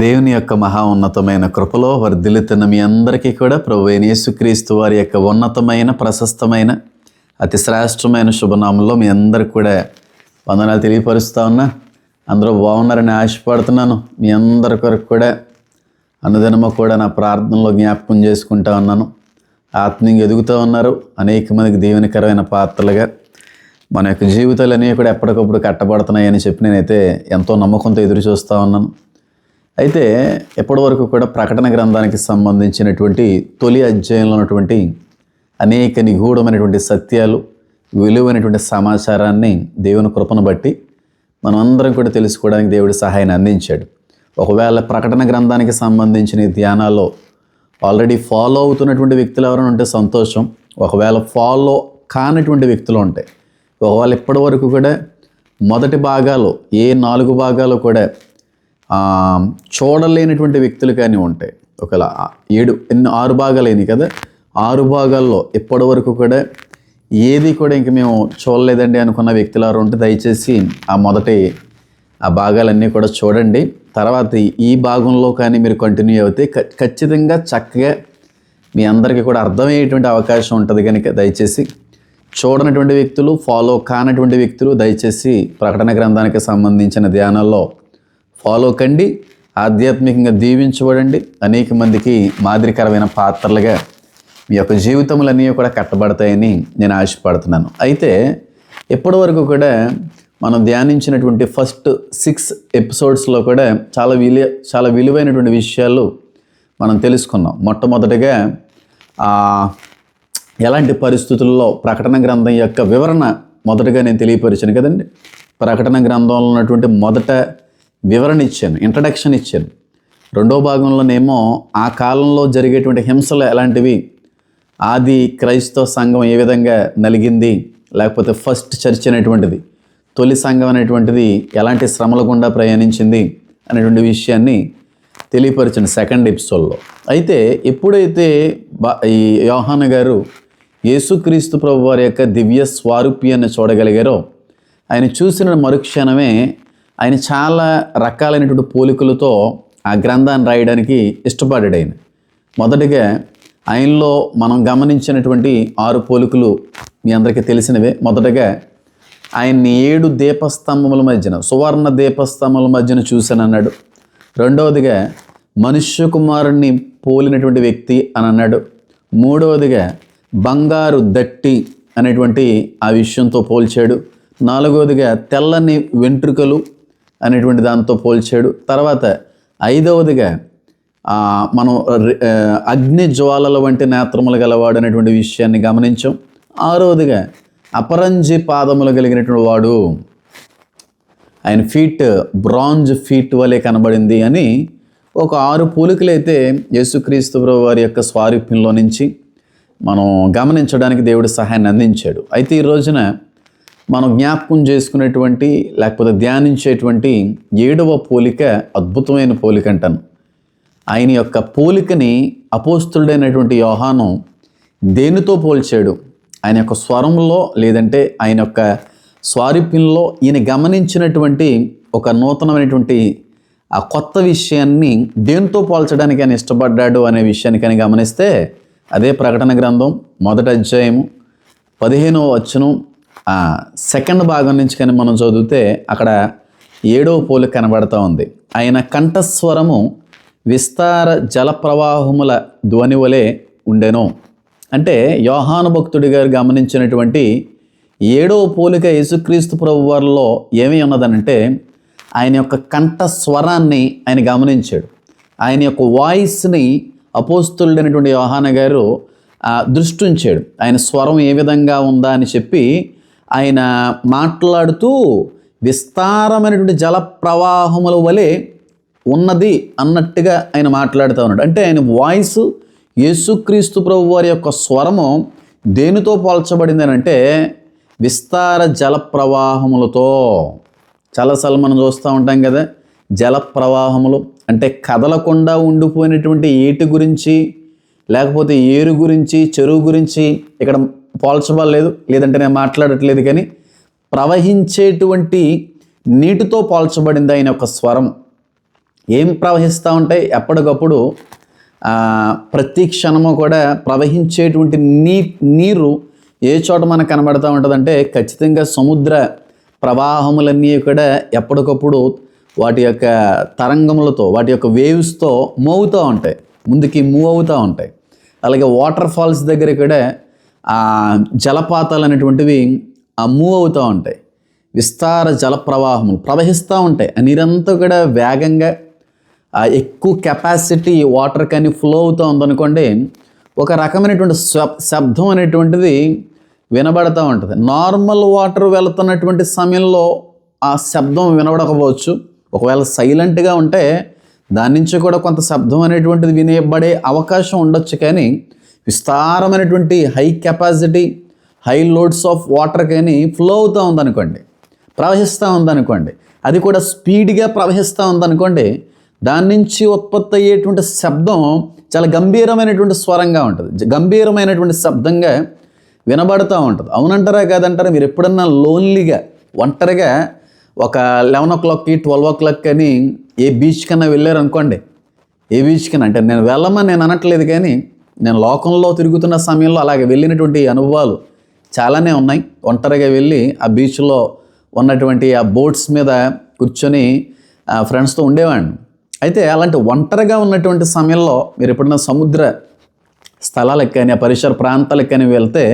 దేవుని యొక్క మహా ఉన్నతమైన కృపలో వర్ధిల్లుతున్న మీ అందరికీ కూడా ప్రభు యేసుక్రీస్తు వారి యొక్క ఉన్నతమైన ప్రశస్తమైన అతి శ్రేష్టమైన శుభనామంలో మీ అందరికి కూడా వందనాలు తెలియపరుస్తూ ఉన్నా. అందరూ బాగున్నారని ఆశపడుతున్నాను. మీ అందరి కొరకు కూడా అనుదినము కూడా నా ప్రార్థనలో జ్ఞాపకం చేసుకుంటా ఉన్నాను. ఆత్మీయంగా ఎదుగుతూ ఉన్నారు. అనేక మందికి దీవెనకరమైన పాత్రలుగా మన యొక్క జీవితాలు అనేవి కూడా ఎప్పటికప్పుడు కట్టబడుతున్నాయని చెప్పి నేనైతే ఎంతో నమ్మకంతో ఎదురు చూస్తూ ఉన్నాను. అయితే ఎప్పటి వరకు కూడా ప్రకటన గ్రంథానికి సంబంధించినటువంటి తొలి అధ్యాయంలో ఉన్నటువంటి అనేక నిగూఢమైనటువంటి సత్యాలు విలువైనటువంటి సమాచారాన్ని దేవుని కృపను బట్టి మనమందరం కూడా తెలుసుకోవడానికి దేవుడి సహాయాన్ని అందించాడు. ఒకవేళ ప్రకటన గ్రంథానికి సంబంధించిన ధ్యానాల్లో ఆల్రెడీ ఫాలో అవుతున్నటువంటి వ్యక్తులు ఎవరైనా ఉంటే సంతోషం. ఒకవేళ ఫాలో కానటువంటి వ్యక్తులు ఉంటాయి ఒకవేళ ఇప్పటి వరకు కూడా మొదటి భాగాలు ఏ నాలుగు భాగాలు కూడా చూడలేనటువంటి వ్యక్తులు కానీ ఉంటాయి ఒకవేళ ఏడు ఎన్ని ఆరు భాగాలైనవి కదా ఆరు భాగాల్లో ఇప్పటి వరకు కూడా ఏది కూడా ఇంక మేము చూడలేదండి అనుకున్న వ్యక్తులు ఎవరు ఉంటే దయచేసి ఆ మొదటి ఆ భాగాలన్నీ కూడా చూడండి. తర్వాత ఈ భాగంలో కానీ మీరు కంటిన్యూ అవుతే ఖచ్చితంగా చక్కగా మీ అందరికీ కూడా అర్థమయ్యేటువంటి అవకాశం ఉంటుంది కనుక దయచేసి చూడనటువంటి వ్యక్తులు ఫాలో కానటువంటి వ్యక్తులు దయచేసి ప్రకటన గ్రంథానికి సంబంధించిన ధ్యానాల్లో ఫాలో కండి ఆధ్యాత్మికంగా దీవించబడండి. అనేక మందికి మాదిరికరమైన పాత్రలుగా మీ యొక్క జీవితములన్నీ కూడా కట్టబడతాయని నేను ఆశపడుతున్నాను. అయితే ఇప్పటి వరకు కూడా మనం ధ్యానించినటువంటి ఫస్ట్ సిక్స్ ఎపిసోడ్స్లో కూడా చాలా విలు చాలా విలువైనటువంటి విషయాలు మనం తెలుసుకున్నాం. మొట్టమొదటిగా ఎలాంటి పరిస్థితుల్లో ప్రకటన గ్రంథం యొక్క వివరణ మొదటగా నేను తెలియపరిచాను కదండి. ప్రకటన గ్రంథంలో ఉన్నటువంటి మొదట వివరణ ఇచ్చాను ఇంట్రడక్షన్ ఇచ్చాను. రెండో భాగంలోనేమో ఆ కాలంలో జరిగేటువంటి హింసలు ఎలాంటివి ఆది క్రైస్తవ సంఘం ఏ విధంగా నలిగింది లేకపోతే ఫస్ట్ చర్చ్ అనేటువంటిది తొలి సంఘం అనేటువంటిది ఎలాంటి శ్రమల గుండా ప్రయాణించింది అనేటువంటి విషయాన్ని తెలియపరిచిన సెకండ్ ఎపిసోడ్లో అయితే ఎప్పుడైతే బా ఈ యోహాన్ గారు యేసుక్రీస్తు ప్రభు వారి యొక్క దివ్య స్వారూప్యాన్ని చూడగలిగారో ఆయన చూసిన మరుక్షణమే ఆయన చాలా రకాలైనటువంటి పోలికలతో ఆ గ్రంథాన్ని రాయడానికి ఇష్టపడ్డాడు ఆయన మొదటిగా ఆయనలో మనం గమనించినటువంటి ఆరు పోలికలు మీ అందరికీ తెలిసినవే. మొదటగా ఆయన్ని ఏడు దీపస్తంభముల మధ్యన సువర్ణ దీపస్తంభముల మధ్యన చూశానన్నాడు. రెండవదిగా మనుష్య కుమారుణ్ణి పోలినటువంటి వ్యక్తి అని అన్నాడు మూడవదిగా బంగారు దట్టి అనేటువంటి ఆ విషయంతో పోల్చాడు. నాలుగవదిగా తెల్లని వెంట్రుకలు అనేటువంటి దాంతో పోల్చాడు. తర్వాత ఐదవదిగా మనం అగ్ని జ్వాలల వంటి నేత్రములు గలవాడు అనేటువంటి విషయాన్ని గమనించాం. ఆరవదిగా అపరంజి పాదములు కలిగినటువంటి వాడు ఆయన ఫీట్ బ్రాంజ్ ఫీట్ వలె కనబడింది అని ఒక ఆరు పోలికలైతే యేసుక్రీస్తు వారి యొక్క స్వారూప్యంలో నుంచి మనం గమనించడానికి దేవుడు సహాయాన్ని అందించాడు. అయితే ఈ రోజున మనం జ్ఞాపకం చేసుకునేటువంటి లేకపోతే ధ్యానించేటువంటి ఏడవ పోలిక అద్భుతమైన పోలిక అంటాను. ఆయన యొక్క పోలికని అపోస్తుడైనటువంటి యోహాను దేనితో పోల్చాడు? ఆయన యొక్క స్వరంలో లేదంటే ఆయన యొక్క స్వారూప్యంలో ఈయన గమనించినటువంటి ఒక నూతనమైనటువంటి ఆ కొత్త విషయాన్ని దేనితో పోల్చడానికి ఆయన ఇష్టపడ్డాడు అనే విషయాన్ని కానీ గమనిస్తే అదే ప్రకటన గ్రంథం మొదటి అధ్యాయము పదిహేనవ వచ్చనం సెకండ్ భాగం నుంచి కానీ మనం చదివితే అక్కడ ఏడవ పోలి కనబడతా ఉంది. ఆయన కంఠస్వరము విస్తార జల ప్రవాహముల ధ్వని వలె ఉండెను. అంటే యోహాను భక్తుడి గారు గమనించినటువంటి ఏడవ పోలిక యేసుక్రీస్తు ప్రభు వారిలో ఏమి ఉన్నదనంటే ఆయన యొక్క కంఠ స్వరాన్ని ఆయన గమనించాడు. ఆయన యొక్క వాయిస్ని అపోస్తుడైనటువంటి యోహాన గారు దృష్టించాడు దృష్టి ఉంచాడు. ఆయన స్వరం ఏ విధంగా ఉందా అని చెప్పి ఆయన మాట్లాడుతూ విస్తారమైనటువంటి జల ప్రవాహముల వలె ఉన్నది అన్నట్టుగా ఆయన మాట్లాడుతూ ఉన్నాడు. అంటే ఆయన వాయిస్ యేసుక్రీస్తు ప్రభు వారి యొక్క స్వరము దేనితో పోల్చబడింది అని అంటే విస్తార జల ప్రవాహములతో. చాలాసార్లు మనం చూస్తూ ఉంటాం కదా జల ప్రవాహములు అంటే కదలకుండా ఉండిపోయినటువంటి ఏటి గురించి లేకపోతే ఏరు గురించి చెరువు గురించి ఇక్కడ పోల్చబడలేదు లేదంటే నేను మాట్లాడట్లేదు కానీ ప్రవహించేటువంటి నీటితో పోల్చబడింది ఆయన యొక్క స్వరం. ఏం ప్రవహిస్తూ ఉంటాయి ఎప్పటికప్పుడు ప్రతి క్షణము కూడా ప్రవహించేటువంటి నీ నీరు ఏ చోట మనకు కనబడుతూ ఉంటుందంటే ఖచ్చితంగా సముద్ర ప్రవాహములన్నీ కూడా ఎప్పటికప్పుడు వాటి యొక్క తరంగములతో వాటి యొక్క వేవ్స్తో మూవ్ అవుతూ ఉంటాయి. ముందుకి మూవ్ అవుతూ ఉంటాయి. అలాగే వాటర్ ఫాల్స్ దగ్గర కూడా జలపాతాలు అనేటువంటివి ఆ మూవ్ అవుతూ ఉంటాయి. విస్తార జల ప్రవాహములు ప్రవహిస్తూ ఉంటాయి. నీరంతా కూడా వేగంగా ఎక్కువ కెపాసిటీ వాటర్ కానీ ఫ్లో అవుతూ ఉందనుకోండి ఒక రకమైనటువంటి శబ్ శబ్దం అనేటువంటిది వినబడుతూ ఉంటుంది. నార్మల్ వాటర్ వెళుతున్నటువంటి సమయంలో ఆ శబ్దం వినబడకపోవచ్చు. ఒకవేళ సైలెంట్గా ఉంటే దాని నుంచి కూడా కొంత శబ్దం అనేటువంటిది వినబడే అవకాశం ఉండొచ్చు కానీ విస్తారమైనటువంటి high capacity high loads of water కానీ ఫ్లో అవుతూ ఉందనుకోండి ప్రవహిస్తూ ఉందనుకోండి అది కూడా స్పీడ్గా ప్రవహిస్తూ ఉందనుకోండి దాని నుంచి ఉత్పత్తి అయ్యేటువంటి శబ్దం చాలా గంభీరమైనటువంటి స్వరంగా ఉంటుంది. గంభీరమైనటువంటి శబ్దంగా వినబడుతూ ఉంటుంది. అవునంటారా కాదంటారా? మీరు ఎప్పుడన్నా లోన్లీగా ఒంటరిగా ఒక లెవెన్ ఓ క్లాక్కి ట్వెల్వ్ ఓ క్లాక్ అని ఏ బీచ్ కన్నా వెళ్ళారు అనుకోండి ఏ బీచ్ కన్నా అంటే నేను వెళ్ళమని నేను అనట్లేదు కానీ నేను లోకంలో తిరుగుతున్న సమయంలో అలాగే వెళ్ళినటువంటి అనుభవాలు చాలానే ఉన్నాయి. ఒంటరిగా వెళ్ళి ఆ బీచ్లో ఉన్నటువంటి ఆ బోట్స్ మీద కూర్చొని ఫ్రెండ్స్తో ఉండేవాడిని. అయితే అలాంటి ఒంటరిగా ఉన్నటువంటి సమయంలో మీరు ఎప్పుడైనా సముద్ర స్థలాలకు కానీ ఆ పరిసర ప్రాంతాలకు కానీ వెళ్తే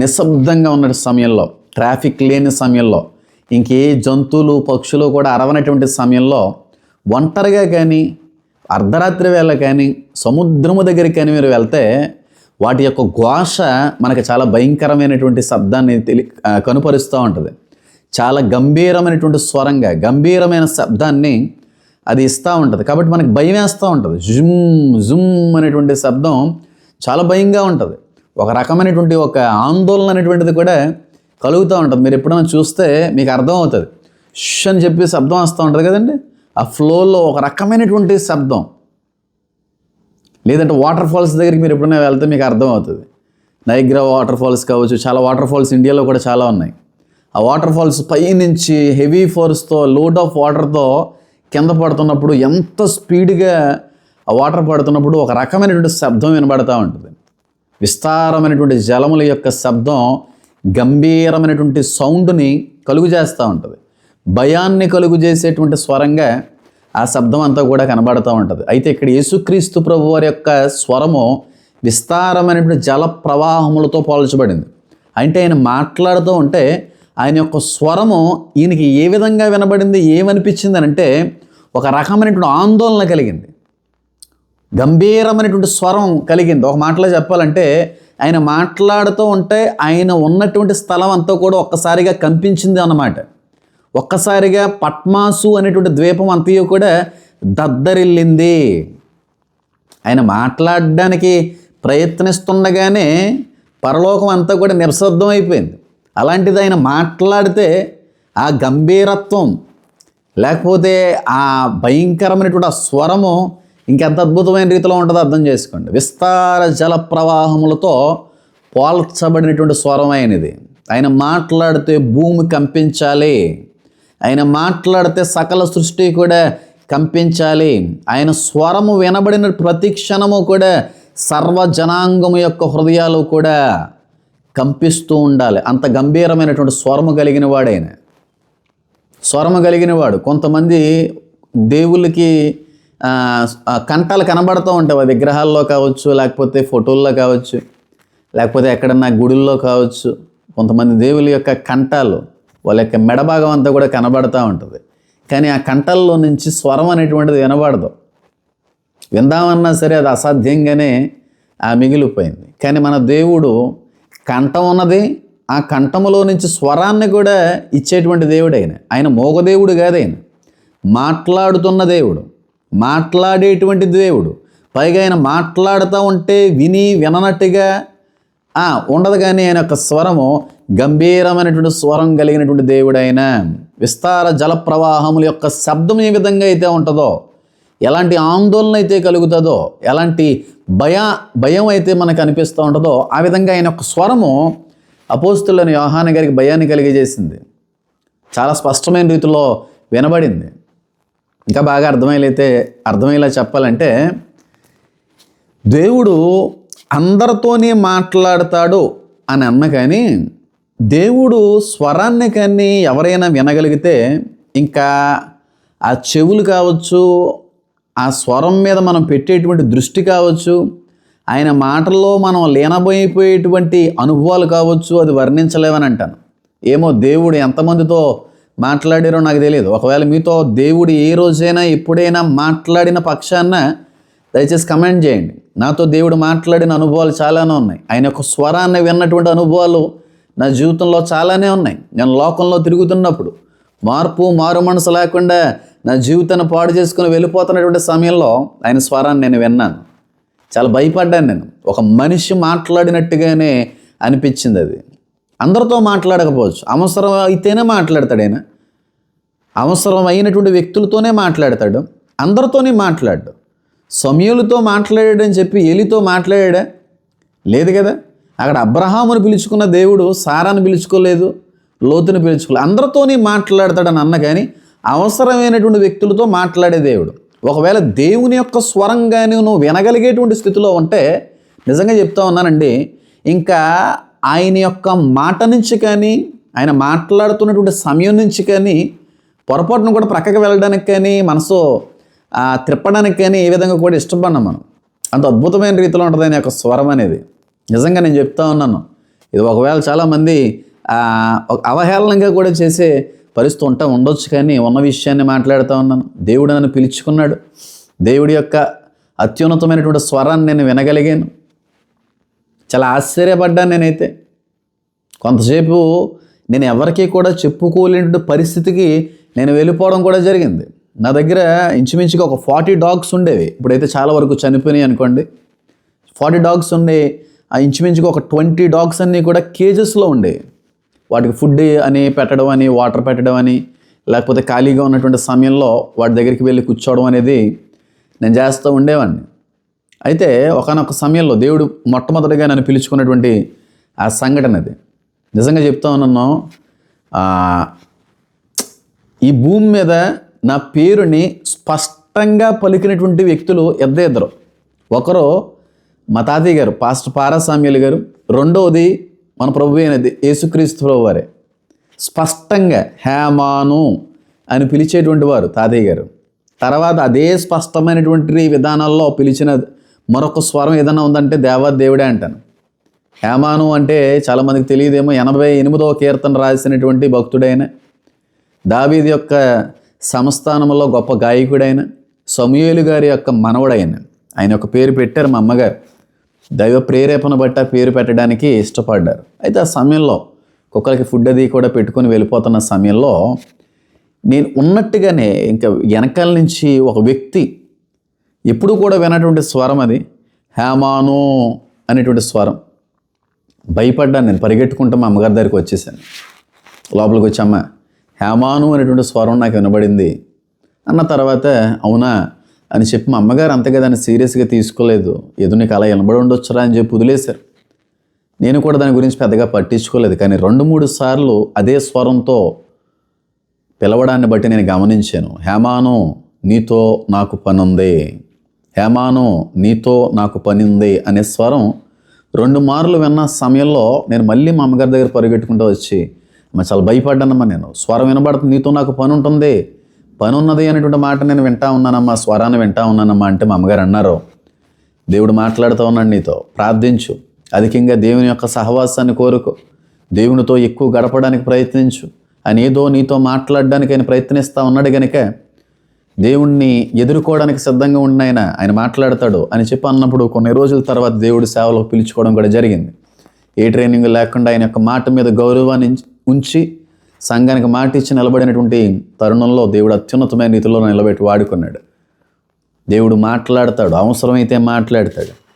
నిశ్శబ్దంగా ఉన్న సమయంలో ట్రాఫిక్ లేని సమయంలో ఇంకే జంతువులు పక్షులు కూడా అరవనటువంటి సమయంలో ఒంటరిగా కానీ అర్ధరాత్రి వేళ కానీ సముద్రము దగ్గరికి కానీ మీరు వెళ్తే వాటి యొక్క ఘోష మనకు చాలా భయంకరమైనటువంటి శబ్దాన్ని తెలి కనుపరుస్తూ ఉంటుంది. చాలా గంభీరమైనటువంటి స్వరంగా గంభీరమైన శబ్దాన్ని అది ఇస్తూ ఉంటుంది. కాబట్టి మనకు భయం వేస్తూ ఉంటుంది. జుమ్ జుమ్ అనేటువంటి శబ్దం చాలా భయంగా ఉంటుంది. ఒక రకమైనటువంటి ఒక ఆందోళన అనేటువంటిది కూడా కలుగుతూ ఉంటుంది. మీరు ఎప్పుడైనా చూస్తే మీకు అర్థం అవుతుంది. ష్ అని చెప్పి శబ్దం వస్తూ ఉంటుంది కదండి? ఆ ఫ్లోలో ఒక రకమైనటువంటి శబ్దం. లేదంటే వాటర్ ఫాల్స్ దగ్గరికి మీరు ఎప్పుడైనా వెళ్తే మీకు అర్థం అవుతుంది. నైగ్రా వాటర్ ఫాల్స్ కావచ్చు చాలా వాటర్ ఫాల్స్ ఇండియాలో కూడా చాలా ఉన్నాయి. ఆ వాటర్ ఫాల్స్ పై నుంచి హెవీ ఫోర్స్తో లోడ్ ఆఫ్ వాటర్తో కింద పడుతున్నప్పుడు ఎంత స్పీడ్గా ఆ వాటర్ పడుతున్నప్పుడు ఒక రకమైనటువంటి శబ్దం వినబడతా ఉంటుంది. విస్తారమైనటువంటి జలముల యొక్క శబ్దం గంభీరమైనటువంటి సౌండ్ని కలుగు చేస్తూ ఉంటుంది. భయాన్ని కలుగు చేసేటువంటి స్వరంగా ఆ శబ్దం అంతా కూడా కనబడుతూ ఉంటుంది. అయితే ఇక్కడ యేసుక్రీస్తు ప్రభు వారి యొక్క స్వరము విస్తారమైనటువంటి జల ప్రవాహములతో పోల్చబడింది. అంటే ఆయన మాట్లాడుతూ ఉంటే ఆయన యొక్క స్వరము ఈయనకి ఏ విధంగా వినబడింది ఏమనిపించింది అని అంటే ఒక రకమైనటువంటి ఆందోళన కలిగింది. గంభీరమైనటువంటి స్వరం కలిగింది. ఒక మాటలో చెప్పాలంటే ఆయన మాట్లాడుతూ ఉంటే ఆయన ఉన్నటువంటి స్థలం అంతా కూడా ఒక్కసారిగా కంపించింది అన్నమాట. ఒక్కసారిగా పట్మాసు అనేటువంటి ద్వీపం అంతయు కూడా దద్దరిల్లింది. ఆయన మాట్లాడడానికి ప్రయత్నిస్తుండగానే పరలోకం అంతా కూడా నిశ్శబ్దం అయిపోయింది. అలాంటిది ఆయన మాట్లాడితే ఆ గంభీరత్వం లేకపోతే ఆ భయంకరమైనటువంటి ఆ స్వరము ఇంకెంత అద్భుతమైన రీతిలో ఉంటుందో అర్థం చేసుకోండి. విస్తార జల ప్రవాహములతో పోల్చబడినటువంటి స్వరం అయినది ఆయన మాట్లాడితే భూమి కంపించాలి. ఆయన మాట్లాడితే సకల సృష్టి కూడా కంపించాలి. ఆయన స్వరము వినబడిన ప్రతి క్షణము కూడా సర్వ జనాంగము యొక్క హృదయాలు కూడా కంపిస్తూ ఉండాలి. అంత గంభీరమైనటువంటి స్వరము కలిగిన వాడైన స్వరము కలిగిన వాడు. కొంతమంది దేవుళ్ళకి ఆ, కంటాలు కనబడుతూ ఉంటాయి. ఆ విగ్రహాల్లో కావచ్చు లేకపోతే ఫోటోల్లో కావచ్చు లేకపోతే ఎక్కడన్నా గుడుల్లో కావచ్చు. కొంతమంది దేవుళ్ళ యొక్క కంటాలు వాళ్ళ యొక్క మెడభాగం అంతా కూడా కనబడుతూ ఉంటుంది. కానీ ఆ కంటల్లో నుంచి స్వరం అనేటువంటిది వినబడదు. విందామన్నా సరే అది అసాధ్యంగానే ఆ మిగిలిపోయింది. కానీ మన దేవుడు కంఠం ఉన్నది ఆ కంఠములో నుంచి స్వరాన్ని కూడా ఇచ్చేటువంటి దేవుడు ఆయన. ఆయన మోగదేవుడు కాదు ఆయన. మాట్లాడుతున్న దేవుడు మాట్లాడేటువంటి దేవుడు. పైగా ఆయన మాట్లాడుతూ ఉంటే విని విననట్టుగా ఉండదు కానీ ఆయన యొక్క స్వరము గంభీరమైనటువంటి స్వరం కలిగినటువంటి దేవుడైన విస్తార జల ప్రవాహముల యొక్క శబ్దం ఏ విధంగా అయితే ఉంటుందో ఎలాంటి ఆందోళన అయితే కలుగుతుందో ఎలాంటి భయ భయం అయితే మనకు అనిపిస్తూ ఉంటుందో ఆ విధంగా ఆయన యొక్క స్వరము అపోస్తులని యోహాన గారికి భయాన్ని కలిగజేసింది. చాలా స్పష్టమైన రీతిలో వినబడింది. ఇంకా బాగా అర్థమయ్యేలైతే అర్థమయ్యేలా చెప్పాలంటే దేవుడు అందరితోనే మాట్లాడతాడు అని అన్న కానీ దేవుడు స్వరాన్ని కానీ ఎవరైనా వినగలిగితే ఇంకా ఆ చెవులు కావచ్చు ఆ స్వరం మీద మనం పెట్టేటువంటి దృష్టి కావచ్చు ఆయన మాటల్లో మనం లీనమైపోయేటువంటి అనుభవాలు కావచ్చు అది వర్ణించలేవని అంటాను ఏమో దేవుడు ఎంతమందితో మాట్లాడారో నాకు తెలియదు. ఒకవేళ మీతో దేవుడు ఏ రోజైనా ఎప్పుడైనా మాట్లాడిన పక్షాన దయచేసి కమెంట్ చేయండి. నాతో దేవుడు మాట్లాడిన అనుభవాలు చాలానే ఉన్నాయి. ఆయన యొక్క స్వరాన్ని విన్నటువంటి అనుభవాలు నా జీవితంలో చాలానే ఉన్నాయి. నేను లోకంలో తిరుగుతున్నప్పుడు మార్పు మారు మనసు లేకుండా నా జీవితాన్ని పాడు చేసుకుని వెళ్ళిపోతున్నటువంటి సమయంలో ఆయన స్వరాన్ని నేను విన్నాను. చాలా భయపడ్డాను నేను. ఒక మనిషి మాట్లాడినట్టుగానే అనిపించింది అది. అందరితో మాట్లాడకపోవచ్చు. అవసరం అయితేనే మాట్లాడతాడు ఆయన. అవసరం అయినటువంటి వ్యక్తులతోనే మాట్లాడతాడు. అందరితోనే మాట్లాడు. సమయులతో మాట్లాడాడని చెప్పి ఎలితో మాట్లాడా? లేదు కదా? అక్కడ అబ్రహామును పిలుచుకున్న దేవుడు సారాను పిలుచుకోలేదు లోతుని పిలుచుకోలేదు. అందరితోని మాట్లాడతాడని అన్న కానీ అవసరమైనటువంటి వ్యక్తులతో మాట్లాడే దేవుడు. ఒకవేళ దేవుని యొక్క స్వరం కానీ నువ్వు వినగలిగేటువంటి స్థితిలో ఉంటే నిజంగా చెప్తా ఉన్నానండి ఇంకా ఆయన యొక్క మాట నుంచి కానీ ఆయన మాట్లాడుతున్నటువంటి సమయం నుంచి కానీ పొరపాటును కూడా ప్రక్కకి వెళ్ళడానికి కానీ మనసు తిప్పడానికి త్రిప్పడానికి కానీ ఏ విధంగా కూడా ఇష్టపడినాం మనం. అంత అద్భుతమైన రీతిలో ఉంటుంది ఆయన యొక్క స్వరం అనేది. నిజంగా నేను చెప్తా ఉన్నాను. ఇది ఒకవేళ చాలామంది ఒక అవహేళనంగా కూడా చేసే పరిస్థితి ఉంటా ఉండొచ్చు కానీ ఉన్న విషయాన్ని మాట్లాడుతూ ఉన్నాను. దేవుడు నన్ను పిలుచుకున్నాడు. దేవుడి యొక్క అత్యున్నతమైనటువంటి స్వరాన్ని నేను వినగలిగాను. చాలా ఆశ్చర్యపడ్డాను నేనైతే. కొంతసేపు నేను ఎవరికీ కూడా చెప్పుకోలేని పరిస్థితికి నేను వెళ్ళిపోవడం కూడా జరిగింది. నా దగ్గర ఇంచుమించుగా ఒక ఫార్టీ డాగ్స్ ఉండేవి. ఇప్పుడైతే చాలా వరకు చనిపోయినాయి అనుకోండి. ఫార్టీ డాగ్స్ ఉండే ఆ ఇంచుమించుగా ఒక ట్వంటీ డాగ్స్ అన్నీ కూడా కేజెస్లో ఉండేవి వాటికి ఫుడ్ అని పెట్టడం అని వాటర్ పెట్టడం అని లేకపోతే ఖాళీగా ఉన్నటువంటి సమయంలో వాటి దగ్గరికి వెళ్ళి కూర్చోవడం అనేది నేను చేస్తూ ఉండేవాడిని. అయితే ఒకనొక సమయంలో దేవుడు మొట్టమొదటిగా నన్ను పిలుచుకున్నటువంటి ఆ సంఘటన అది. నిజంగా చెప్తా ఉన్నాను ఈ భూమి మీద నా పేరుని స్పష్టంగా పలికినటువంటి వ్యక్తులు ఇద్దరు ఇద్దరు. ఒకరు మా తాతయ్య గారు పాస్టర్ పారాస్వామ్యులు గారు రెండవది మన ప్రభు అయినది యేసుక్రీస్తు వారే. స్పష్టంగా హేమాను అని పిలిచేటువంటి వారు తాతయ్య గారు. తర్వాత అదే స్పష్టమైనటువంటి విధానాల్లో పిలిచిన మరొక స్వరం ఏదైనా ఉందంటే దేవా దేవుడే అంటాను. హేమాను అంటే చాలామందికి తెలియదేమో ఎనభై ఎనిమిదవ కీర్తన రాసినటువంటి భక్తుడైన దావీది యొక్క సంస్థానంలో గొప్ప గాయకుడైన సమూయేలు గారి యొక్క మనవడైన ఆయన యొక్క పేరు పెట్టారు మా అమ్మగారు. దైవ ప్రేరేపణ బట్టి ఆ పేరు పెట్టడానికి ఇష్టపడ్డారు. అయితే ఆ సమయంలో కుక్కలకి ఫుడ్ అది కూడా పెట్టుకొని వెళ్ళిపోతున్న సమయంలో నేను ఉన్నట్టుగానే ఇంకా వెనకాల నుంచి ఒక వ్యక్తి ఎప్పుడు కూడా వినటువంటి స్వరం అది హేమాను అనేటువంటి స్వరం. భయపడ్డాను నేను పరిగెట్టుకుంటా మా అమ్మగారి దగ్గరికి వచ్చేసాను. లోపలికి వచ్చామ్మ హేమాను అనేటువంటి స్వరం నాకు వినబడింది. అన్న తర్వాత అవునా అని చెప్పి మా అమ్మగారు అంతగా దాన్ని సీరియస్గా తీసుకోలేదు. ఏదో నీకు అలా వినబడి ఉండొచ్చురా అని చెప్పి వదిలేశారు. నేను కూడా దాని గురించి పెద్దగా పట్టించుకోలేదు. కానీ రెండు మూడు సార్లు అదే స్వరంతో పిలవడాన్ని బట్టి నేను గమనించాను. హేమాను నీతో నాకు పనుంది. హేమాను నీతో నాకు పని ఉంది అనే స్వరం రెండు మార్లు విన్న సమయంలో నేను మళ్ళీ మా అమ్మగారి దగ్గర పరిగెట్టుకుంటూ వచ్చి చాలా భయపడ్డానమ్మా నేను. స్వరం వినబడుతుంది నీతో నాకు పని ఉంటుంది పని ఉన్నది అనేటువంటి మాట నేను వింటా ఉన్నానమ్మా స్వరాన్ని వింటా ఉన్నానమ్మా అంటే మా అమ్మగారు అన్నారు దేవుడు మాట్లాడుతూ ఉన్నాడు నీతో ప్రార్థించు అధికంగా దేవుని యొక్క సహవాసాన్ని కోరుకో దేవునితో ఎక్కువ గడపడానికి ప్రయత్నించు ఆయన ఏదో నీతో మాట్లాడడానికి ఆయన ప్రయత్నిస్తూ ఉన్నాడు కనుక దేవుణ్ణి ఎదుర్కోవడానికి సిద్ధంగా ఉన్న ఆయన ఆయన మాట్లాడతాడు అని చెప్పి అన్నప్పుడు కొన్ని రోజుల తర్వాత దేవుడు సేవలో పిలుచుకోవడం కూడా జరిగింది. ఏ ట్రైనింగ్ లేకుండా ఆయన యొక్క మాట మీద గౌరవాన్ని ఉంచి సంఘానికి మాట ఇచ్చి నిలబడినటువంటి తరుణంలో దేవుడు అత్యున్నతమైన రీతిలో నిలబెట్టి వాడుకున్నాడు. దేవుడు మాట్లాడతాడు అవసరమైతే మాట్లాడతాడు.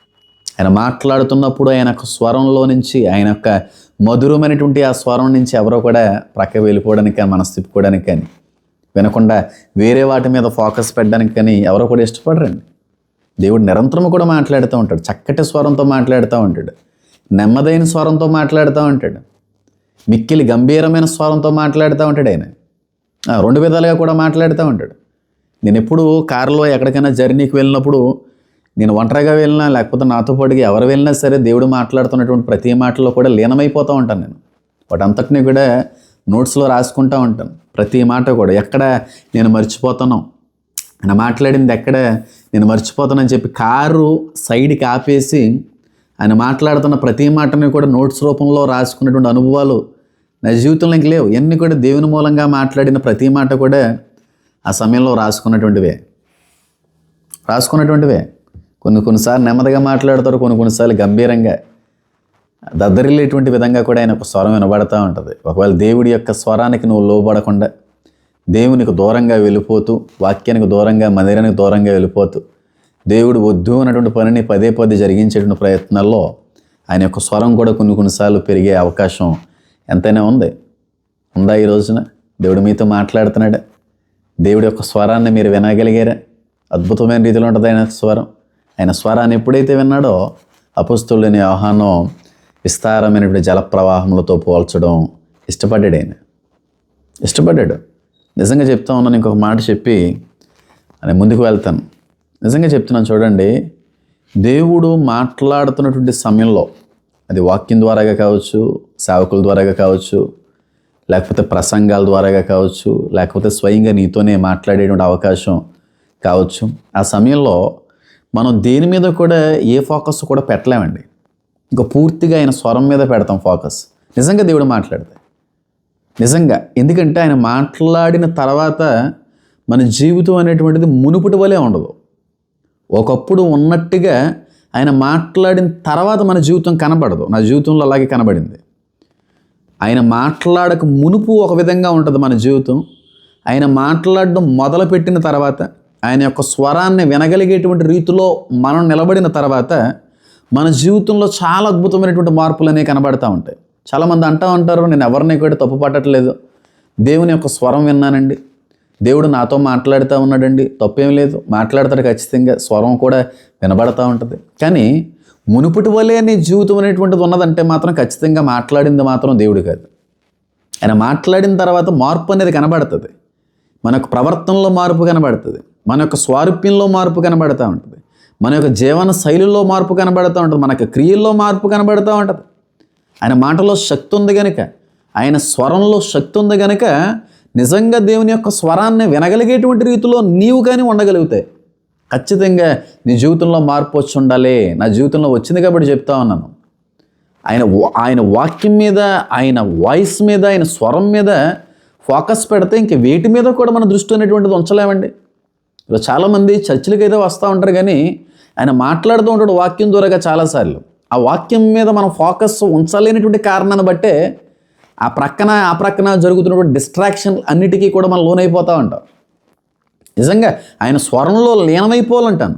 ఆయన మాట్లాడుతున్నప్పుడు ఆయన యొక్క స్వరంలో నుంచి ఆయన యొక్క మధురమైనటువంటి ఆ స్వరం నుంచి ఎవరో కూడా ప్రక్క వెళ్ళిపోవడానికి కానీ మనసు తిప్పుకోవడానికి కానీ వినకుండా వేరే వాటి మీద ఫోకస్ పెట్టడానికి కానీ ఎవరో కూడా ఇష్టపడరండి. దేవుడు నిరంతరం కూడా మాట్లాడుతూ ఉంటాడు చక్కటి స్వరంతో మాట్లాడుతూ ఉంటాడు నెమ్మదైన స్వరంతో మాట్లాడుతూ ఉంటాడు. మిక్కిలి గంభీరమైన స్వరంతో మాట్లాడుతూ ఉంటాడు ఆయన. రెండు విధాలుగా కూడా మాట్లాడుతూ ఉంటాడు. నేను ఎప్పుడు కారులో ఎక్కడికైనా జర్నీకి వెళ్ళినప్పుడు నేను ఒంటరిగా వెళ్ళినా లేకపోతే నాతో పాటుగా ఎవరు వెళ్ళినా సరే దేవుడు మాట్లాడుతున్నటువంటి ప్రతి మాటలో కూడా లీనమైపోతూ ఉంటాను నేను. వాటంతటిని కూడా నోట్స్లో రాసుకుంటూ ఉంటాను. ప్రతి మాట కూడా ఎక్కడ నేను మర్చిపోతాను ఆయన మాట్లాడింది ఎక్కడ నేను మర్చిపోతానని చెప్పి కారు సైడ్కి ఆపేసి ఆయన మాట్లాడుతున్న ప్రతి మాటని కూడా నోట్స్ రూపంలో రాసుకున్నటువంటి అనుభవాలు నా జీవితంలో ఇంక లేవు. ఎన్ని కూడా దేవుని మూలంగా మాట్లాడిన ప్రతి మాట కూడా ఆ సమయంలో రాసుకున్నటువంటివే. రాసుకున్నటువంటివే. కొన్ని కొన్నిసార్లు నెమ్మదిగా మాట్లాడతారు కొన్ని కొన్నిసార్లు గంభీరంగా. దద్దరిల్లేటువంటి విధంగా కూడా ఆయన ఒక స్వరం వినబడతా ఉంటుంది. ఒకవేళ దేవుడి యొక్క స్వరానికి నువ్వు లోబడకుండా దేవునికి దూరంగా వెళ్ళిపోతూ వాక్యానికి దూరంగా మందిరానికి దూరంగా వెళ్ళిపోతూ దేవుడు వద్దు అన్నటువంటి పనిని పదే పదే జరిగించేటువంటి ప్రయత్నాల్లో ఆయన యొక్క స్వరం కూడా కొన్ని కొన్నిసార్లు పెరిగే అవకాశం ఎంతైనా ఉంది. ఉందా ఈ రోజున? దేవుడు మీతో మాట్లాడుతున్నాడా? దేవుడి యొక్క స్వరాన్ని మీరు వినగలిగారా? అద్భుతమైన రీతిలో ఉంటుంది ఆయన స్వరం. ఆయన స్వరాన్ని ఎప్పుడైతే విన్నాడో అపుస్తులని ఆహ్వానం విస్తారమైనటువంటి జల ప్రవాహములతో పోల్చడం ఇష్టపడ్డాడు ఆయన. ఇష్టపడ్డాడు. నిజంగా చెప్తా ఉన్నాను ఇంకొక మాట చెప్పి నేను ముందుకు వెళ్తాను. నిజంగా చెప్తున్నాను చూడండి దేవుడు మాట్లాడుతున్నటువంటి సమయంలో అది వాక్యం ద్వారాగా కావచ్చు సేవకుల ద్వారాగా కావచ్చు లేకపోతే ప్రసంగాల ద్వారాగా కావచ్చు లేకపోతే స్వయంగా నీతోనే మాట్లాడేటువంటి అవకాశం కావచ్చు ఆ సమయంలో మనం దేని మీద కూడా ఏ ఫోకస్ కూడా పెట్టలేమండి. ఇంకా పూర్తిగా ఆయన స్వరం మీద పెడతాం ఫోకస్. నిజంగా దేవుడు మాట్లాడితే. నిజంగా. ఎందుకంటే ఆయన మాట్లాడిన తర్వాత మన జీవితం అనేటువంటిది మునుపటి వలే ఉండదు. ఒకప్పుడు ఉన్నట్టుగా ఆయన మాట్లాడిన తర్వాత మన జీవితం కనబడదు. నా జీవితంలో అలాగే కనబడింది. ఆయన మాట్లాడక మునుపు ఒక విధంగా ఉంటుంది మన జీవితం. ఆయన మాట్లాడడం మొదలుపెట్టిన తర్వాత ఆయన యొక్క స్వరాన్ని వినగలిగేటువంటి రీతిలో మనం నిలబడిన తర్వాత మన జీవితంలో చాలా అద్భుతమైనటువంటి మార్పులు అనేవి కనబడతా ఉంటాయి. చాలామంది అంటూ ఉంటారు నేను ఎవరిని కూడా తప్పు పట్టట్లేదు దేవుని యొక్క స్వరం విన్నానండి. దేవుడు నాతో మాట్లాడుతూ ఉన్నాడండి. తప్పేం లేదు. మాట్లాడతాడు ఖచ్చితంగా. స్వరం కూడా వినబడతా ఉంటుంది. కానీ మునుపటి వలె నీ జీవితం అనేటువంటిది ఉన్నదంటే మాత్రం ఖచ్చితంగా మాట్లాడింది మాత్రం దేవుడు కాదు. ఆయన మాట్లాడిన తర్వాత మార్పు అనేది కనబడుతుంది. మన యొక్క ప్రవర్తనలో మార్పు కనబడుతుంది. మన యొక్క స్వారూప్యంలో మార్పు కనబడుతూ ఉంటుంది. మన యొక్క జీవన శైలిలో మార్పు కనబడుతూ ఉంటుంది. మన యొక్క క్రియల్లో మార్పు కనబడుతూ ఉంటుంది. ఆయన మాటలో శక్తి ఉంది కనుక ఆయన స్వరంలో శక్తి ఉంది కనుక నిజంగా దేవుని యొక్క స్వరాన్ని వినగలిగేటువంటి రీతిలో నీవు కానీ ఉండగలుగుతాయి ఖచ్చితంగా నీ జీవితంలో మార్పు వచ్చి ఉండాలి. నా జీవితంలో వచ్చింది కాబట్టి చెప్తా ఉన్నాను. ఆయన ఆయన వాక్యం మీద ఆయన వాయిస్ మీద ఆయన స్వరం మీద ఫోకస్ పెడితే ఇంక వేటి మీద కూడా మన దృష్టి అనేటువంటిది ఉంచలేమండి. ఇలా చాలామంది చర్చిలకి అయితే వస్తూ ఉంటారు కానీ ఆయన మాట్లాడుతూ ఉంటాడు వాక్యం ద్వారాగా చాలాసార్లు. ఆ వాక్యం మీద మనం ఫోకస్ ఉంచలేనటువంటి కారణాన్ని బట్టే ఆ ప్రక్కన ఆ ప్రక్కన జరుగుతున్నటువంటి డిస్ట్రాక్షన్ అన్నిటికీ కూడా మనం లోనైపోతూ ఉంటాం. నిజంగా ఆయన స్వరంలో లీనమైపోవాలంటాను.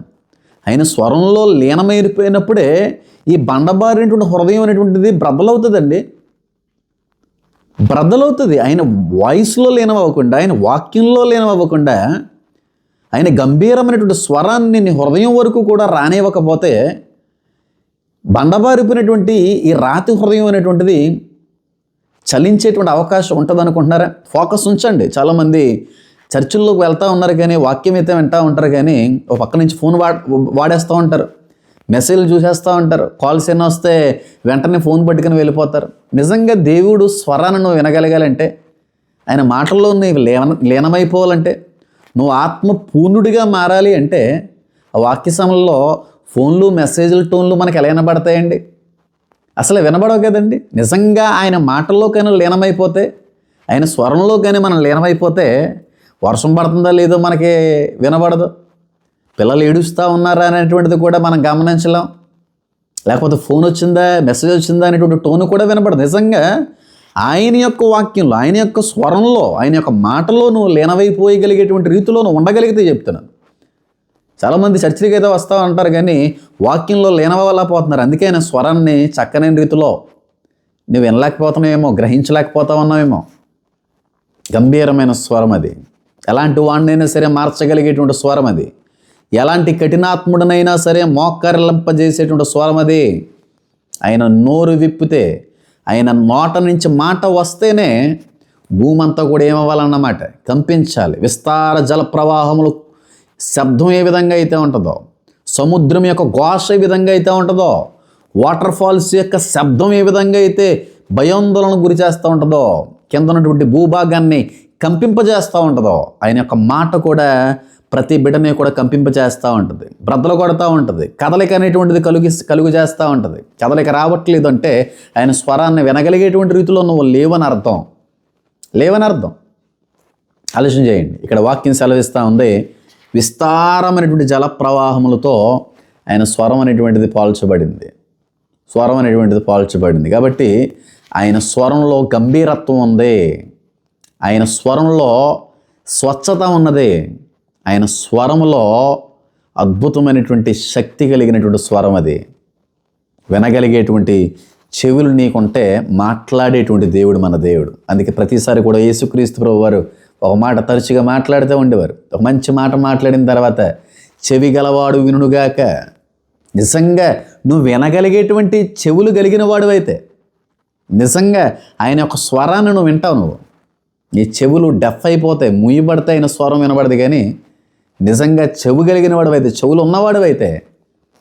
ఆయన స్వరంలో లీనమైపోయినప్పుడే ఈ బండబారినటువంటి హృదయం అనేటువంటిది బ్రద్దలవుతుందండి. బ్రద్దలవుతుంది. ఆయన వాయిస్లో లీనమవ్వకుండా ఆయన వాక్యంలో లీనమవ్వకుండా ఆయన గంభీరమైనటువంటి స్వరాన్ని నీ హృదయం వరకు కూడా రానివ్వకపోతే బండబారిపోయినటువంటి ఈ రాతి హృదయం అనేటువంటిది చలించేటువంటి అవకాశం ఉంటుంది అనుకుంటున్నారా ఫోకస్ ఉంచండి. చాలామంది చర్చిల్లోకి వెళ్తూ ఉన్నారు కానీ వాక్యం అయితే వింటూ ఉంటారు కానీ ఒక పక్క నుంచి ఫోన్ వాడ వాడేస్తూ ఉంటారు. మెసేజ్లు చూసేస్తూ ఉంటారు. కాల్స్ ఎన్నో వస్తే వెంటనే ఫోన్ పట్టుకుని వెళ్ళిపోతారు. నిజంగా దేవుడు స్వరాన్ని నువ్వు వినగలగాలంటే ఆయన మాటల్లో నీవు లీన లీనమైపోవాలంటే నువ్వు ఆత్మ పూర్ణుడిగా మారాలి అంటే ఆ వాక్య సమయంలో ఫోన్లు మెసేజ్లు టోన్లు మనకి ఎలా వినబడతాయండి? అసలు వినబడవు కదండి. నిజంగా ఆయన మాటల్లోకైనా లీనమైపోతే ఆయన స్వరంలో కానీ మనం లీనమైపోతే వర్షం పడుతుందో లేదో మనకి వినబడదు. పిల్లలు ఏడుస్తూ ఉన్నారా అనేటువంటిది కూడా మనం గమనించలేం. లేకపోతే ఫోన్ వచ్చిందా మెసేజ్ వచ్చిందా అనేటువంటి టోన్ కూడా వినపడదు నిజంగా ఆయన యొక్క వాక్యంలో ఆయన యొక్క స్వరంలో ఆయన యొక్క మాటలో నువ్వు లీనమైపోయగలిగేటువంటి రీతిలో నువ్వు ఉండగలిగితే చెప్తున్నాను. చాలామంది చర్చికి అయితే వస్తూ ఉంటారు కానీ వాక్యంలో లీనవలేకపోతున్నారు అందుకే ఆయన స్వరాన్ని చక్కని రీతిలో నువ్వు వినలేకపోతున్నావేమో గ్రహించలేకపోతా ఉన్నావేమో గంభీరమైన స్వరం అది. ఎలాంటి వాడినైనా సరే మార్చగలిగేటువంటి స్వరం అది. ఎలాంటి కఠినాత్ముడనైనా సరే మోకరిల్లింపజేసేటువంటి స్వరం అది. ఆయన నోరు విప్పితే ఆయన నోట నుంచి మాట వస్తేనే భూమంతా కూడా ఏమవ్వాలన్నమాట? కంపించాలి. విస్తార జల ప్రవాహములు శబ్దం ఏ విధంగా అయితే ఉంటుందో సముద్రం యొక్క ఘోష ఏ విధంగా అయితే ఉంటుందో వాటర్ ఫాల్స్ యొక్క శబ్దం ఏ విధంగా అయితే భయాందోళన గురి చేస్తూ ఉంటుందో కింద ఉన్నటువంటి భూభాగాన్ని కంపింపజేస్తూ ఉంటుందో ఆయన యొక్క మాట కూడా ప్రతి బిడ్డని కూడా కంపింపజేస్తూ ఉంటుంది బ్రద్దలు కొడతా ఉంటుంది కదలిక అనేటువంటిది కలుగి కలుగు చేస్తూ ఉంటుంది. కదలిక రావట్లేదు అంటే ఆయన స్వరాన్ని వినగలిగేటువంటి రీతిలో నువ్వు లేవని అర్థం. లేవని అర్థం. ఆలోచన చేయండి. ఇక్కడ వాక్యం సెలవిస్తూ ఉంది. విస్తారమైనటువంటి జల ప్రవాహములతో ఆయన స్వరం అనేటువంటిది పాల్చబడింది. స్వరం అనేటువంటిది పాల్చబడింది. కాబట్టి ఆయన స్వరంలో గంభీరత్వం ఉంది. ఆయన స్వరంలో స్వచ్ఛత ఉన్నది. ఆయన స్వరంలో అద్భుతమైనటువంటి శక్తి కలిగినటువంటి స్వరం అది. వినగలిగేటువంటి చెవులు నీకుంటే మాట్లాడేటువంటి దేవుడు మన దేవుడు. అందుకే ప్రతిసారి కూడా యేసుక్రీస్తు ప్రభు వారు ఒక మాట తరచుగా మాట్లాడుతూ ఉండేవారు. ఒక మంచి మాట మాట్లాడిన తర్వాత చెవి గలవాడు వినుగాక నిజంగా నువ్వు వినగలిగేటువంటి చెవులు కలిగిన వాడువైతే నిజంగా ఆయన యొక్క స్వరాన్ని నువ్వు వింటావు నువ్వు. నీ చెవులు డెఫ్ అయిపోతాయి ముయ్యబడితే ఆయన స్వరం వినబడదు కానీ నిజంగా చెవు కలిగిన వాడువైతే చెవులు ఉన్నవాడువైతే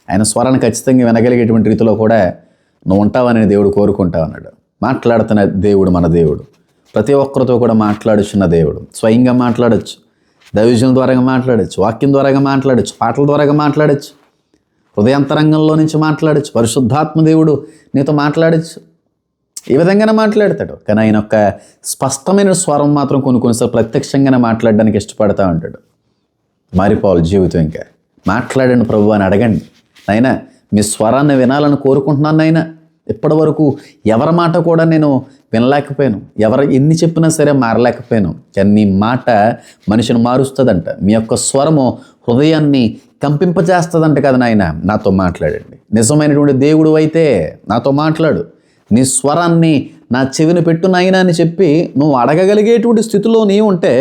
ఆయన స్వరాన్ని ఖచ్చితంగా వినగలిగేటువంటి రీతిలో కూడా నువ్వు ఉంటావని దేవుడు కోరుకుంటా అన్నాడు. మాట్లాడుతున్న దేవుడు మన దేవుడు. ప్రతి ఒక్కరితో కూడా మాట్లాడుచున్న దేవుడు. స్వయంగా మాట్లాడచ్చు. దైవజనం ద్వారాగా మాట్లాడచ్చు. వాక్యం ద్వారాగా మాట్లాడచ్చు. పాటల ద్వారాగా మాట్లాడచ్చు. హృదయాంతరంగంలో నుంచి మాట్లాడచ్చు. పరిశుద్ధాత్మ దేవుడు నీతో మాట్లాడచ్చు. ఈ విధంగానే మాట్లాడతాడు. కానీ ఆయన యొక్క స్పష్టమైన స్వరం మాత్రం కొన్ని కొన్నిసార్లు ప్రత్యక్షంగానే మాట్లాడడానికి ఇష్టపడతా ఉంటాడు. మారిపోవాలి జీవితం ఇంకా. మాట్లాడండి ప్రభు అని అడగండి. నాయనా మీ స్వరాన్ని వినాలని కోరుకుంటున్నాను నాయనా. ఇప్పటి వరకు ఎవరి మాట కూడా నేను వినలేకపోయాను. ఎవరు ఎన్ని చెప్పినా సరే మారలేకపోయాను. కానీ నీ మాట మనిషిని మారుస్తుందంట. మీ యొక్క స్వరము హృదయాన్ని కంపింపజేస్తుందంట కదా నాయన. నాతో మాట్లాడండి. నిజమైనటువంటి దేవుడు అయితే నాతో మాట్లాడు. నీ స్వరాన్ని నా చెవిని పెట్టు నాయన అని చెప్పి నువ్వు అడగగలిగేటువంటి స్థితిలో నీ ఉంటే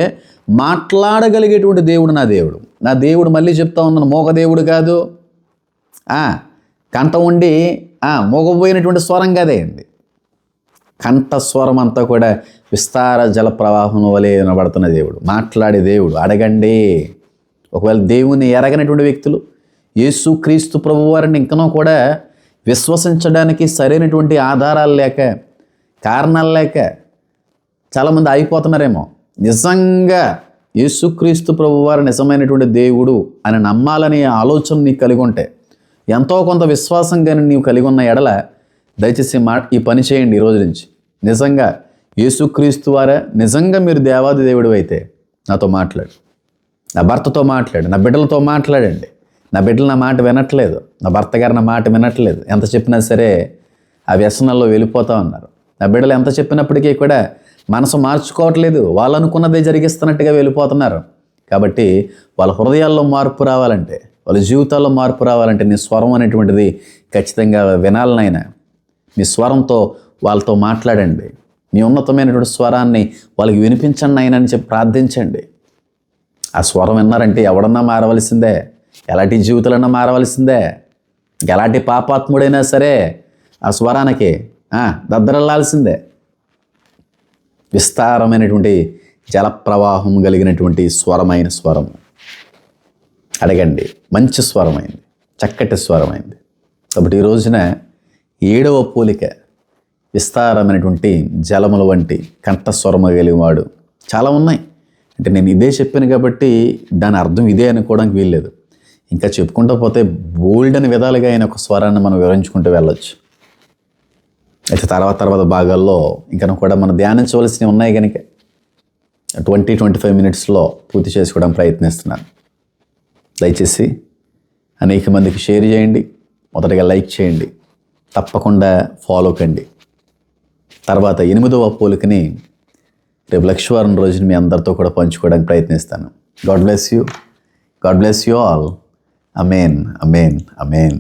మాట్లాడగలిగేటువంటి దేవుడు నా దేవుడు. నా దేవుడు మళ్ళీ చెప్తా ఉన్నాను. మోగ దేవుడు కాదు. కంట ఉండి మోగబోయినటువంటి మోగపోయినటువంటి స్వరం కదేంది కంఠ స్వరం అంతా కూడా విస్తార జల ప్రవాహం వలె వినబడుతున్న దేవుడు. మాట్లాడే దేవుడు. అడగండి. ఒకవేళ దేవుని ఎరగనటువంటి వ్యక్తులు యేసు క్రీస్తు ప్రభు వారిని ఇంకనూ కూడా విశ్వసించడానికి సరైనటువంటి ఆధారాలు లేక కారణాలు లేక చాలామంది అయిపోతున్నారేమో నిజంగా యేసుక్రీస్తు ప్రభువారు నిజమైనటువంటి దేవుడు అని నమ్మాలనే ఆలోచన నీకు కలిగి ఉంటే ఎంతో కొంత విశ్వాసం కానీ నీవు కలిగి ఉన్న ఎడల దయచేసి మా ఈ పని చేయండి ఈ రోజు నుంచి. నిజంగా యేసుక్రీస్తు వారా నిజంగా మీరు దేవాది దేవుడు అయితే నాతో మాట్లాడు. నా భర్తతో మాట్లాడు నా బిడ్డలతో మాట్లాడండి. నా బిడ్డలు నా మాట వినట్లేదు నా భర్త గారు నా మాట వినట్లేదు. ఎంత చెప్పినా సరే ఆ వ్యసనాల్లో వెళ్ళిపోతా ఉన్నారు. నా బిడ్డలు ఎంత చెప్పినప్పటికీ కూడా మనసు మార్చుకోవట్లేదు. వాళ్ళు అనుకున్నదే జరిగిస్తున్నట్టుగా వెళ్ళిపోతున్నారు. కాబట్టి వాళ్ళ హృదయాల్లో మార్పు రావాలంటే వాళ్ళ జీవితాల్లో మార్పు రావాలంటే నీ స్వరం అనేటువంటిది ఖచ్చితంగా వినాలనైనా మీ స్వరంతో వాళ్ళతో మాట్లాడండి. మీ ఉన్నతమైనటువంటి స్వరాన్ని వాళ్ళకి వినిపించండి అయినా అని చెప్పి ప్రార్థించండి. ఆ స్వరం విన్నారంటే ఎవడన్నా మారవలసిందే? ఎలాంటి జీవితాలన్నా మారవలసిందే? ఎలాంటి పాపాత్ముడైనా సరే ఆ స్వరానికి దద్దరల్లాల్సిందే. విస్తారమైనటువంటి జలప్రవాహం కలిగినటువంటి స్వరమైన స్వరం అడగండి. మంచి స్వరమైంది. చక్కటి స్వరమైంది. కాబట్టి ఈ రోజున ఏడవ పోలిక విస్తారమైనటువంటి జలముల వంటి కంఠస్వరము కలిగినవాడు చాలా ఉన్నాయి. అంటే నేను ఇదే చెప్పాను కాబట్టి దాని అర్థం ఇదే అనుకోవడానికి వీల్లేదు. ఇంకా చెప్పుకుంటూ పోతే బోల్డ్ అని విధాలుగా ఆయన ఒక స్వరాన్ని మనం వివరించుకుంటూ వెళ్ళొచ్చు. అయితే తర్వాత తర్వాత భాగాల్లో ఇంకా కూడా మనం ధ్యానించవలసినవి ఉన్నాయి కనుక ట్వంటీ ట్వంటీ ఫైవ్ మినిట్స్లో పూర్తి చేసుకోవడానికి ప్రయత్నిస్తున్నాను. దయచేసి అనేక మందికి షేర్ చేయండి. మొదటగా లైక్ చేయండి. తప్పకుండా ఫాలో కండి. తర్వాత ఎనిమిదవ పోలికని రేపు లక్షవారం రోజున మీ అందరితో కూడా పంచుకోవడానికి ప్రయత్నిస్తాను. God bless you God bless you all amen amen amen